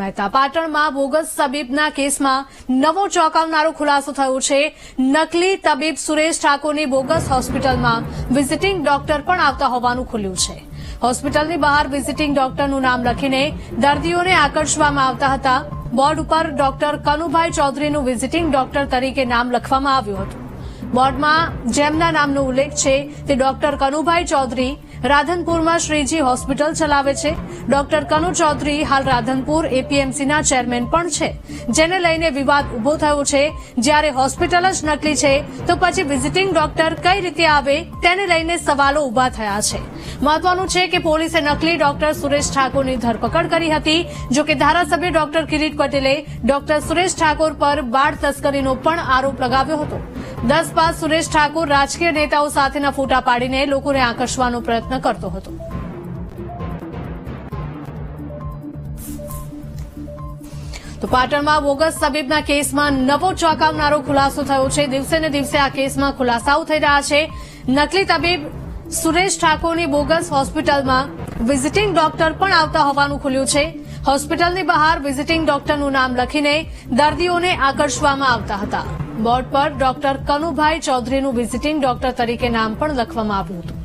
મહેતા પાટણમાં બોગસ તબીબના કેસમાં નવો ચોંકાવનારો ખુલાસો થયો છે. નકલી તબીબ સુરેશ ઠાકોરની બોગસ હોસ્પિટલમાં વિઝિટિંગ ડોક્ટર પણ આવતા હોવાનું ખુલ્યું છે. હોસ્પિટલની બહાર વિઝિટિંગ ડોક્ટરનું નામ લખીને દર્દીઓને આકર્ષવામાં આવતા હતા. બોર્ડ ઉપર ડોક્ટર કનુભાઈ ચૌધરીનું વિઝિટિંગ ડોક્ટર તરીકે નામ લખવામાં આવ્યું હતું. બોર્ડમાં જેમના નામનો ઉલ્લેખ છે તે ડોક્ટર કનુભાઈ ચૌધરી રાધનપુરમાં શ્રીજી હોસ્પિટલ ચલાવે છે. ડોક્ટર કનુ ચૌધરી હાલ રાધનપુર એપીએમસીના ચેરમેન પણ છે. જેને લઈને વિવાદ ઊભો થયો છે. જ્યારે હોસ્પિટલ જ નકલી છે, તો પછી વિઝિટિંગ ડોક્ટર કઈ રીતે આવે તેને લઈને સવાલો ઊભા થયા છે. મહત્વનું છે કે પોલીસે નકલી ડોક્ટર સુરેશ ઠાકોરની ધરપકડ કરી હતી. જો કે ધારાસભ્ય ડોક્ટર કિરીટ પટેલે ડોક્ટર સુરેશ ઠાકોર પર બાળ તસ્કરીનો પણ આરોપ લગાવ્યો હતો. દસ બાદ સુરેશ ઠાકુર રાજકીય નેતાઓ સાથેના ફોટા પાડીને લોકોને આકર્ષવાનો પ્રયત્ન કરતો હતો. તો પાટણમાં બોગસ તબીબના કેસમાં નવો ચોંકાવનારો ખુલાસો થયો છે. દિવસે ને દિવસે આ કેસમાં ખુલાસાઓ થઈ રહ્યા છે. નકલી તબીબ સુરેશ ઠાકોરની બોગસ હોસ્પિટલમાં વિઝિટિંગ ડોક્ટર પણ આવતા હોવાનું ખુલ્યું છે. હોસ્પિટલની બહાર વિઝિટિંગ ડોક્ટરનું નામ લખીને દર્દીઓને આકર્ષવામાં આવતા હતા. બોર્ડ પર ડોક્ટર કનુભાઈ ચૌધરીનું વિઝિટિંગ ડોક્ટર તરીકે નામ પણ લખવામાં આવ્યું હતું.